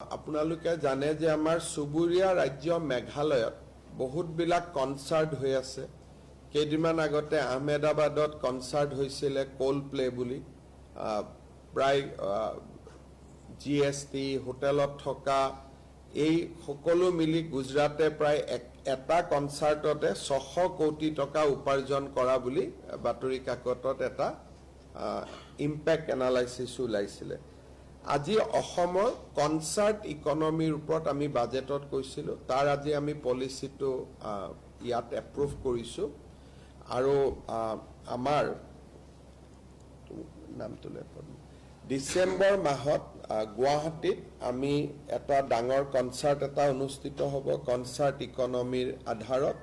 আপোনালোকে জানে যে আমাৰ চুবুৰীয়া ৰাজ্য মেঘালয়ত বহুতবিলাক কনচাৰ্ট হৈ আছে। কেইদিনমান আগতে আহমেদাবাদত কনচাৰ্ট হৈছিলে কোল্ড প্লে বুলি প্ৰায় জি এছ টি হোটেলত থকা এই সকলো মিলি গুজৰাটে প্ৰায় এটা কনচাৰ্টতে ছশ কোটি টকা উপাৰ্জন কৰা বুলি বাতৰি কাকতত এটা ইম্পেক্ট এনালাইচিছ ওলাইছিলে। আজি অসমৰ কনচাৰ্ট ইকনমিৰ ওপৰত আমি বাজেটত কৈছিলোঁ তাৰ আজি আমি পলিচিটো ইয়াত এপ্ৰুভ কৰিছোঁ আৰু আমাৰ নামটো লেখক। ডিচেম্বৰ মাহত গুৱাহাটীত আমি এটা ডাঙৰ কনচাৰ্ট এটা অনুষ্ঠিত হ'ব কনচাৰ্ট ইকনমিৰ আধাৰত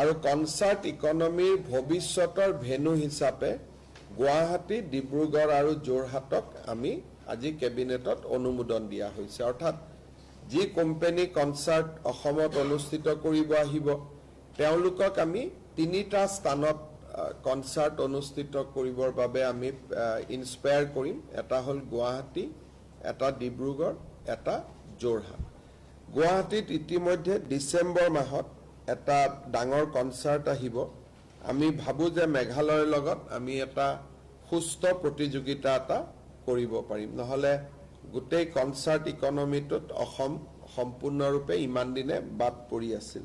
আৰু কনচাৰ্ট ইকনমিৰ ভৱিষ্যতৰ ভেনু হিচাপে গুৱাহাটী ডিব্ৰুগড় আৰু যোৰহাটক আমি আজি কেবিনেটত অনুমোদন দিয়া হৈছে। অৰ্থাৎ যি কোম্পানী কনচাৰ্ট অসমত অনুষ্ঠিত কৰিব আহিব তেওঁলোকক আমি তিনিটা স্থানত কনচাৰ্ট অনুষ্ঠিত কৰিবৰ বাবে আমি ইনস্পায়াৰ কৰিম। এটা হ'ল গুৱাহাটী এটা ডিব্ৰুগড় এটা যোৰহাট। গুৱাহাটীত ইতিমধ্যে ডিচেম্বৰ মাহত এটা ডাঙৰ কনচাৰ্ট আহিব। আমি ভাবোঁ যে মেঘালয়ৰ লগত আমি এটা সুস্থ প্ৰতিযোগিতা এটা কৰিব পাৰিম। নহ'লে গোটেই কনচাৰ্ট ইকনমিটোত অসম সম্পূৰ্ণৰূপে ইমান দিনে বাদ পৰি আছিল।